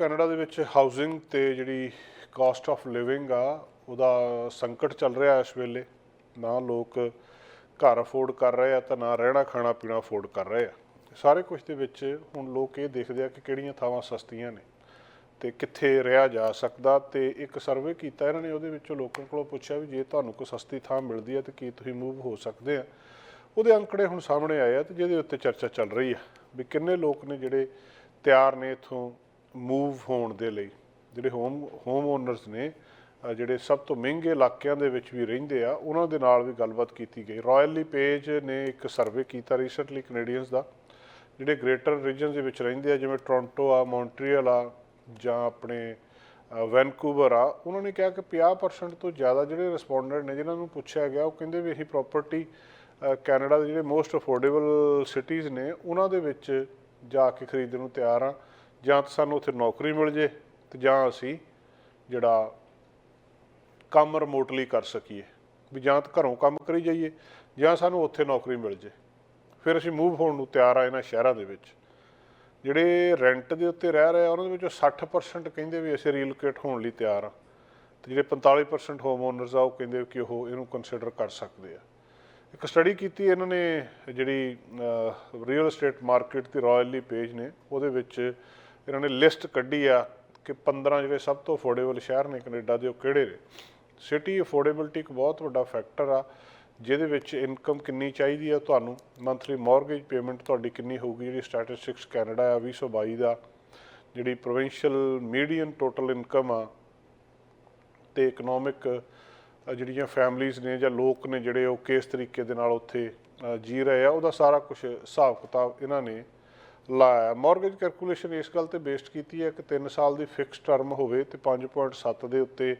Canada ਦੇ ਵਿੱਚ housing ਤੇ ਜਿਹੜੀ ਕਾਸਟ ਆਫ ਲਿਵਿੰਗ ਆ, ਉਹਦਾ ਸੰਕਟ ਚੱਲ ਰਿਹਾ ਇਸ ਵੇਲੇ। ਨਾ ਲੋਕ ਘਰ ਅਫੋਰਡ ਕਰ ਰਹੇ ਆ ਤਾਂ ਨਾ ਰਹਿਣਾ, ਖਾਣਾ, ਪੀਣਾ ਅਫੋਰਡ ਕਰ ਰਹੇ ਆ। ਸਾਰੇ ਕੁਝ ਦੇ ਵਿੱਚ ਹੁਣ ਲੋਕ ਇਹ ਦੇਖਦੇ ਆ ਕਿ ਕਿਹੜੀਆਂ ਥਾਵਾਂ ਸਸਤੀਆਂ ਨੇ ਤੇ ਕਿੱਥੇ ਰਿਹਾ ਜਾ ਸਕਦਾ ਤੇ ਇੱਕ ਸਰਵੇ ਕੀਤਾ ਇਹਨਾਂ ਨੇ, ਉਹਦੇ ਵਿੱਚੋਂ ਲੋਕਾਂ ਕੋਲੋਂ ਪੁੱਛਿਆ ਵੀ ਜੇ ਤੁਹਾਨੂੰ ਕੋਈ ਸਸਤੀ ਥਾਂ ਮਿਲਦੀ ਹੈ ਤਾਂ ਕੀ ਤੁਸੀਂ ਮੂਵ ਹੋ ਸਕਦੇ ਆ। ਉਹਦੇ ਅੰਕੜੇ ਹੁਣ ਸਾਹਮਣੇ ਆਏ ਆ ਤੇ ਜਿਹਦੇ ਉੱਤੇ ਚਰਚਾ ਚੱਲ ਰਹੀ ਆ ਵੀ ਕਿੰਨੇ ਲੋਕ ਨੇ ਜਿਹੜੇ ਤਿਆਰ ਨੇ ਇਥੋਂ ਮੂਵ ਹੋਣ ਦੇ ਲਈ, ਜਿਹੜੇ ਹੋਮ ਹੋਮ ਓਨਰਸ ਨੇ ਜਿਹੜੇ ਸਭ ਤੋਂ ਮਹਿੰਗੇ ਇਲਾਕਿਆਂ ਦੇ ਵਿੱਚ ਵੀ ਰਹਿੰਦੇ ਆ, ਉਹਨਾਂ ਦੇ ਨਾਲ ਵੀ ਗੱਲਬਾਤ ਕੀਤੀ ਗਈ। ਰਾਇਲੀ ਪੇਜ ਨੇ ਇੱਕ ਸਰਵੇ ਕੀਤਾ ਰੀਸੈਂਟਲੀ ਕੈਨੇਡੀਅਨਸ ਦਾ, ਜਿਹੜੇ ਗ੍ਰੇਟਰ ਰੀਜਨ ਦੇ ਵਿੱਚ ਰਹਿੰਦੇ ਆ, ਜਿਵੇਂ ਟੋਰਾਂਟੋ ਆ ਮੌਂਟਰੀਅਲ ਆ, ਜਾਂ ਆਪਣੇ ਵੈਨਕੂਵਰ ਆ, ਉਹਨਾਂ ਨੇ ਕਿਹਾ ਕਿ 50% ਤੋਂ ਜ਼ਿਆਦਾ ਜਿਹੜੇ ਰਿਸਪੋਂਡੈਂਟ ਨੇ, ਜਿਨ੍ਹਾਂ ਨੂੰ ਪੁੱਛਿਆ ਗਿਆ, ਉਹ ਕਹਿੰਦੇ ਵੀ ਅਸੀਂ ਪ੍ਰਾਪਰਟੀ ਕੈਨੇਡਾ ਦੇ ਜਿਹੜੇ ਮੋਸਟ ਅਫੋਰਡੇਬਲ ਸਿਟੀਜ਼ ਨੇ, ਉਹਨਾਂ ਦੇ ਵਿੱਚ ਜਾ ਕੇ ਖਰੀਦਣ ਨੂੰ ਤਿਆਰ ਆ। ਜਾਂ ਤਾਂ ਸਾਨੂੰ ਉੱਥੇ ਨੌਕਰੀ ਮਿਲ ਜੇ ਤੇ ਜਾਂ ਅਸੀਂ ਜਿਹੜਾ ਕੰਮ ਰਿਮੋਟਲੀ ਕਰ ਸਕੀਏ, ਵੀ ਜਾਂ ਤਾਂ ਘਰੋਂ ਕੰਮ ਕਰੀ ਜਾਈਏ ਜਾਂ ਸਾਨੂੰ ਉੱਥੇ ਨੌਕਰੀ ਮਿਲ ਜੇ। ਫਿਰ ਅਸੀਂ ਮੂਵ ਹੋਣ ਨੂੰ ਤਿਆਰ ਆ ਇਹਨਾਂ ਸ਼ਹਿਰਾਂ ਦੇ ਵਿੱਚ। ਜਿਹੜੇ ਰੈਂਟ ਦੇ ਉੱਤੇ ਰਹਿ ਰਹੇ ਆ, ਉਹਨਾਂ ਦੇ ਵਿੱਚੋਂ 60% ਕਹਿੰਦੇ ਵੀ ਅਸੀਂ ਰੀਲੋਕੇਟ ਹੋਣ ਲਈ ਤਿਆਰ ਆ। ਤੇ ਜਿਹੜੇ 45% ਹੋਮ ਓਨਰਸ ਆ, ਉਹ ਕਹਿੰਦੇ ਕਿ ਉਹ ਇਹਨੂੰ ਕੰਸੀਡਰ ਕਰ ਸਕਦੇ ਆ। ਇੱਕ ਸਟੱਡੀ ਕੀਤੀ ਇਹਨਾਂ ਨੇ, ਜਿਹੜੀ ਰੀਅਲ ਏਸਟੇਟ ਮਾਰਕੀਟ ਦੀ ਰਾਇਲੀ ਪੇਜ ਨੇ, ਉਹਦੇ ਵਿੱਚ ਇਹਨਾਂ ਨੇ ਲਿਸਟ ਕੱਢੀ ਆ ਕਿ 15 ਜਿਹੜੇ ਸਭ ਤੋਂ ਅਫੋਰਡੇਬਲ ਸ਼ਹਿਰ ਨੇ ਕੈਨੇਡਾ ਦੇ ਉਹ ਕਿਹੜੇ ਨੇ? ਸਿਟੀ ਅਫੋਰਡੇਬਿਲਟੀ ਇੱਕ ਬਹੁਤ ਵੱਡਾ ਫੈਕਟਰ ਆ ਜਿਹਦੇ ਵਿੱਚ ਇਨਕਮ ਕਿੰਨੀ ਚਾਹੀਦੀ ਆ ਤੁਹਾਨੂੰ? ਮੰਥਲੀ ਮਾਰਗੇਜ ਪੇਮੈਂਟ ਤੁਹਾਡੀ ਕਿੰਨੀ ਹੋਊਗੀ? ਜਿਹੜੀ ਸਟੈਟਿਸਟਿਕਸ ਕੈਨੇਡਾ ਆ 2022 ਦਾ। ਜਿਹੜੀ ਪ੍ਰੋਵਿੰਸ਼ੀਅਲ ਮੀਡੀਅਨ ਟੋਟਲ ਇਨਕਮ ਆ ਤੇ ਇਕਨੋਮਿਕ ਜਿਹੜੀਆਂ ਫੈਮਲੀਆਂ ਨੇ ਜਾਂ ਲੋਕ ਨੇ ਜਿਹੜੇ ਉਹ ਕਿਸ ਤਰੀਕੇ ਦੇ ਨਾਲ ਉੱਥੇ ਅ, ਜੀ ਰਹੇ ਆ ਉਹਦਾ ਸਾਰਾ ਕੁਝ ਹਿਸਾਬ ਕਿਤਾਬ ਇਹਨਾਂ ਨੇ ਲਾਇਆ। ਮਾਰਗੇਜ ਕੈਲਕੂਲੇਸ਼ਨ ਇਸ ਗੱਲ ਤੇ ਬੇਸਡ ਕੀਤੀ ਹੈ ਕਿ 3 ਸਾਲ ਦੀ ਫਿਕਸ ਟਰਮ ਹੋਵੇ ਤੇ 5.7 ਦੇ ਉੱਤੇ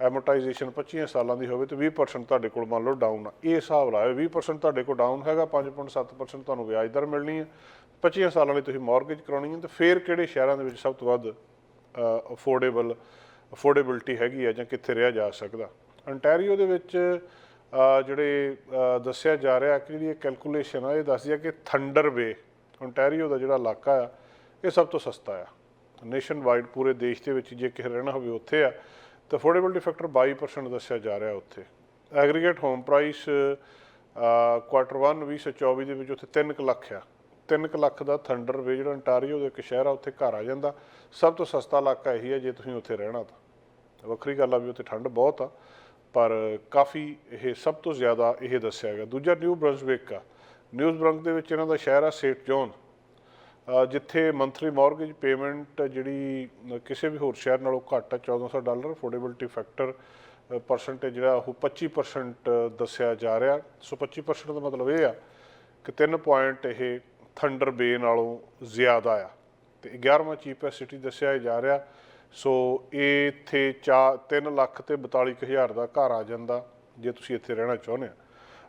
ਐਮੋਰਟਾਈਜੇਸ਼ਨ 25 ਸਾਲਾਂ ਦੀ ਹੋਵੇ ਤੇ 20% ਤੁਹਾਡੇ ਕੋਲ ਮੰਨ ਲਓ ਡਾਊਨ ਆ। ਇਹ ਹਿਸਾਬ ਲਾਇਆ 20% ਤੁਹਾਡੇ ਕੋਲ ਡਾਊਨ ਹੈਗਾ 5.7% ਤੁਹਾਨੂੰ ਵਿਆਜ ਦਰ ਮਿਲਣੀ ਹੈ 25 ਸਾਲਾਂ ਲਈ ਤੁਸੀਂ ਮਾਰਗੇਜ ਕਰਾਉਣੀ ਹੈ ਤੇ ਫਿਰ ਕਿਹੜੇ ਸ਼ਹਿਰਾਂ ਦੇ ਵਿੱਚ ਸਭ ਤੋਂ ਵੱਧ ਅਫੋਰਡੇਬਲ ਅਫੋਰਡੇਬਿਲਟੀ ਹੈਗੀ ਆ ਜਾਂ ਕਿੱਥੇ ਰਿਹਾ ਜਾ ਸਕਦਾ। ਅੰਟੈਰੀਓ ਦੇ ਵਿੱਚ ਜਿਹੜੇ ਦੱਸਿਆ ਜਾ ਰਿਹਾ ਕਿ ਜਿਹੜੀ ਇਹ ਕੈਲਕੂਲੇਸ਼ਨ ਆ, ਇਹ ਦੱਸਦੀ ਆ ਕਿ ਥੰਡਰ ਵੇ ਅੰਟੈਰੀਓ ਦਾ ਜਿਹੜਾ ਇਲਾਕਾ ਆ, ਇਹ ਸਭ ਤੋਂ ਸਸਤਾ ਆ। ਨੇਸ਼ਨ ਵਾਈਡ ਪੂਰੇ ਦੇਸ਼ ਦੇ ਵਿੱਚ ਜੇ ਕਿਸੇ ਰਹਿਣਾ ਹੋਵੇ ਉੱਥੇ ਆ, ਤਾਂ ਅਫੋਰਡੇਬਿਲਟੀ ਫੈਕਟਰ 22% ਦੱਸਿਆ ਜਾ ਰਿਹਾ ਉੱਥੇ। ਐਗਰੀਗੇਟ ਹੋਮ ਪ੍ਰਾਈਸ ਕੁਆਟਰ 1 2024 ਦੇ ਵਿੱਚ ਉੱਥੇ 3 ਲੱਖ ਆ। 3 ਲੱਖ ਦਾ ਥੰਡਰ ਵੇ ਜਿਹੜਾ ਅੰਟਾਰੀਓ ਦਾ ਇੱਕ ਸ਼ਹਿਰ ਆ, ਉੱਥੇ ਘਰ ਆ ਜਾਂਦਾ। ਸਭ ਤੋਂ ਸਸਤਾ ਇਲਾਕਾ ਇਹੀ ਹੈ ਜੇ ਤੁਸੀਂ ਉੱਥੇ ਰਹਿਣਾ ਤਾਂ। ਵੱਖਰੀ ਗੱਲ ਆ ਵੀ ਉੱਥੇ ਠੰਡ ਬਹੁਤ ਆ, ਪਰ ਕਾਫੀ ਇਹ ਸਭ ਤੋਂ ਜ਼ਿਆਦਾ ਇਹ ਦੱਸਿਆ ਗਿਆ। ਦੂਜਾ ਨਿਊ ਬ੍ਰੰਸਵਿਕ ਆ ਨਿਊਜ਼ ਬ੍ਰੰਕ ਦੇ ਵਿੱਚ ਇਹਨਾਂ ਦਾ ਸ਼ਹਿਰ ਆ ਸੇਟ ਜੌਨ ਜਿੱਥੇ ਮੰਥਲੀ ਮਾਰਗੇਜ ਪੇਮੈਂਟ ਜਿਹੜੀ ਕਿਸੇ ਵੀ ਹੋਰ ਸ਼ਹਿਰ ਨਾਲੋਂ ਘੱਟ ਹੈ 1400 ਡਾਲਰ, ਅਫੋਰਡੇਬਿਲਟੀ ਫੈਕਟਰ ਪਰਸੈਂਟੇਜ ਜਿਹੜਾ, ਉਹ 25% ਦੱਸਿਆ ਜਾ ਰਿਹਾ। ਸੋ 25% ਦਾ ਮਤਲਬ ਇਹ ਆ ਕਿ 3 ਪੁਆਇੰਟ ਇਹ ਥੰਡਰ ਬੇ ਨਾਲੋਂ ਜ਼ਿਆਦਾ ਆ। ਤੇ 11ਵਾਂ ਚੀਪੈਸਟ ਸਿਟੀ, ਦੱਸਿਆ ਜਾ ਰਿਹਾ। ਸੋ ਇਹ ਇੱਥੇ ਚਾ 3 ਲੱਖ ਤੇ 42 ਕੁ ਹਜ਼ਾਰ ਦਾ ਘਰ ਆ ਜਾਂਦਾ, ਜੇ ਤੁਸੀਂ ਇੱਥੇ ਰਹਿਣਾ ਚਾਹੁੰਦੇ ਆ।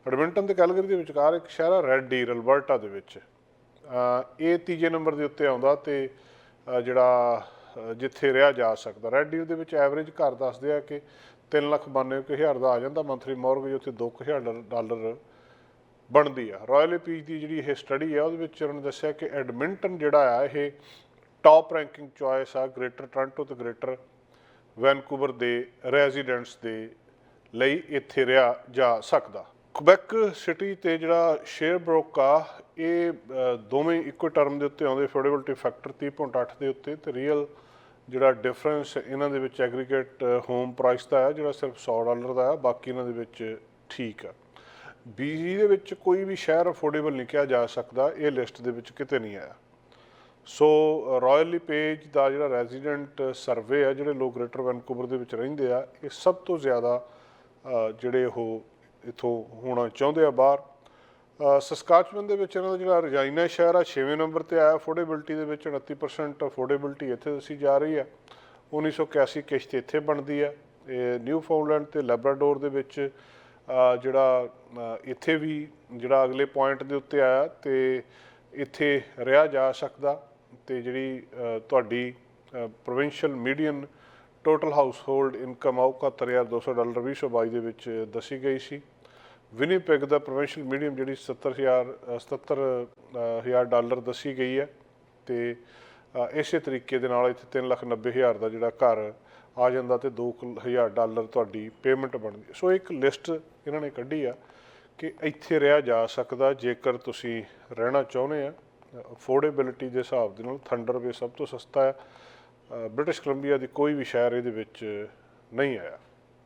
ਐਡਮਿੰਟਨ ਤੇ ਕੈਲਗਰੀ ਦੇ ਵਿਚਕਾਰ ਇੱਕ ਸ਼ਹਿਰ ਆ, ਰੈੱਡ ਡੀਰ ਅਲਬਰਟਾ ਦੇ ਵਿੱਚ। ਇਹ ਤੀਜੇ ਨੰਬਰ ਦੇ ਉੱਤੇ ਆਉਂਦਾ ਤੇ ਜਿਹੜਾ ਜਿੱਥੇ ਰਿਹਾ ਜਾ ਸਕਦਾ। ਰੈੱਡ ਡੀਰ ਦੇ ਵਿੱਚ ਐਵਰੇਜ ਘਰ ਦੱਸਦੇ ਆ ਕਿ 3 ਲੱਖ 92 ਕੁ ਹਜ਼ਾਰ ਦਾ ਆ ਜਾਂਦਾ, ਮੰਥਲੀ ਮਾਰਗੇਜ ਉੱਥੇ 2 ਕੁ ਹਜ਼ਾਰ ਡਾਲ- ਡਾਲਰ ਬਣਦੀ ਆ। ਰਾਇਲ ਪੀਚ ਦੀ ਜਿਹੜੀ ਇਹ ਸਟੱਡੀ ਆ, ਉਹਦੇ ਵਿੱਚ ਉਹਨਾਂ ਨੇ ਦੱਸਿਆ ਕਿ ਐਡਮਿੰਟਨ ਜਿਹੜਾ ਆ, ਇਹ ਟਾਪ ਰੈਂਕਿੰਗ ਚੁਆਇਸ ਆ ਗ੍ਰੇਟਰ ਟੋਰਾਂਟੋ ਤੇ ਗ੍ਰੇਟਰ ਵੈਨਕੂਵਰ ਦੇ ਰੈਜ਼ੀਡੈਂਟਸ ਦੇ ਲਈ ਇੱਥੇ ਰਿਹਾ ਜਾ ਸਕਦਾ। ਕੁਬੈਕ ਸਿਟੀ ਤੇ ਜਿਹੜਾ ਸ਼ੇਅਰ ਬ੍ਰੋਕ ਆ, ਇਹ ਦੋਵੇਂ ਇੱਕੋ ਟਰਮ ਦੇ ਉੱਤੇ ਆਉਂਦੇ ਅਫੋਰਡੇਬਿਲਟੀ ਫੈਕਟਰ 30.8 ਦੇ ਉੱਤੇ ਤੇ ਰੀਅਲ ਜਿਹੜਾ ਡਿਫਰੈਂਸ ਇਹਨਾਂ ਦੇ ਵਿੱਚ ਐਗਰੀਗੇਟ ਹੋਮ ਪ੍ਰਾਈਸ ਦਾ ਹੈ ਜਿਹੜਾ ਸਿਰਫ 100 ਡਾਲਰ ਦਾ ਹੈ ਬਾਕੀ ਇਹਨਾਂ ਦੇ ਵਿੱਚ ਠੀਕ ਆ। ਬੀਜੀ ਦੇ ਵਿੱਚ ਕੋਈ ਵੀ ਸ਼ਹਿਰ ਅਫੋਰਡੇਬਲ ਨਹੀਂ ਕਿਹਾ ਜਾ ਸਕਦਾ, ਇਹ ਲਿਸਟ ਦੇ ਵਿੱਚ ਕਿਤੇ ਨਹੀਂ ਆਇਆ। ਸੋ ਰਾਇਲੀ ਪੇਜ ਦਾ ਜਿਹੜਾ ਰੈਜ਼ੀਡੈਂਟ ਸਰਵੇ ਆ, ਜਿਹੜੇ ਲੋਕ ਗ੍ਰੇਟਰ ਵੈਨਕੂਵਰ ਦੇ ਵਿੱਚ ਰਹਿੰਦੇ ਆ, ਇਹ ਸਭ ਤੋਂ ਜ਼ਿਆਦਾ ਜਿਹੜੇ ਉਹ ਇਥੋਂ ਹੋਣਾ ਚਾਹੁੰਦੇ ਆ ਬਾਹਰ। ਅ, ਦੇ ਵਿੱਚ ਇਹਨਾਂ ਦਾ ਜਿਹੜਾ ਰਜਾਈਨਾ ਸ਼ਹਿਰ ਆ 6ਵੇਂ ਨੰਬਰ ਤੇ ਆਇਆ ਅਫੋਰਡੇਬਿਲਟੀ ਦੇ ਵਿੱਚ 29% ਅਫੋਰਡੇਬਿਲਟੀ ਇੱਥੇ ਦੱਸੀ ਜਾ ਰਹੀ ਆ। 1981 ਕਿਸ਼ਤ ਇੱਥੇ ਬਣਦੀ ਆ। ਇਹ ਨਿਊ ਫਾਊਂਡਲੈਂਡ ਤੇ ਲੈਬਰਾਡੋਰ ਦੇ ਵਿੱਚ ਜਿਹੜਾ ਇੱਥੇ ਵੀ ਜਿਹੜਾ ਅਗਲੇ ਪੁਆਇੰਟ ਦੇ ਉੱਤੇ ਆਇਆ ਤੇ ਇੱਥੇ ਰਿਹਾ ਜਾ ਸਕਦਾ ਤੇ ਜਿਹੜੀ ਤੁਹਾਡੀ provincial median total household income ਆਉ 71200 ਡਾਲਰ 2022 ਦੇ ਵਿੱਚ ਦੱਸੀ ਗਈ ਸੀ। ਵਿਨੀਪੈਗ ਦਾ ਪ੍ਰੋਵਿੰਸ਼ੀਅਲ ਮੀਡੀਅਮ ਜਿਹੜੀ 70000 77000 ਡਾਲਰ ਦੱਸੀ ਗਈ ਹੈ ਤੇ ਇਸੇ ਤਰੀਕੇ ਦੇ ਨਾਲ ਇੱਥੇ 390000 ਦਾ ਜਿਹੜਾ ਘਰ ਆ ਜਾਂਦਾ ਤੇ 2000 ਡਾਲਰ ਤੁਹਾਡੀ ਪੇਮੈਂਟ ਬਣਦੀ ਸੋ ਇੱਕ ਲਿਸਟ ਇਹਨਾਂ ਨੇ ਕੱਢੀ ਆ ਕਿ ਇੱਥੇ ਰਿਹਾ ਜਾ ਸਕਦਾ, ਜੇਕਰ ਤੁਸੀਂ ਰਹਿਣਾ ਚਾਹੁੰਦੇ ਆ ਅਫੋਰਡੇਬਿਲਿਟੀ ਦੇ ਹਿਸਾਬ ਦੇ ਨਾਲ ਥੰਡਰਵੇ ਸਭ ਤੋਂ ਸਸਤਾ ਹੈ। ਬ੍ਰਿਟਿਸ਼ ਕੋਲੰਬੀਆ ਦੀ ਕੋਈ ਵੀ ਸ਼ਹਿਰ ਇਹਦੇ ਵਿੱਚ ਨਹੀਂ ਆਇਆ।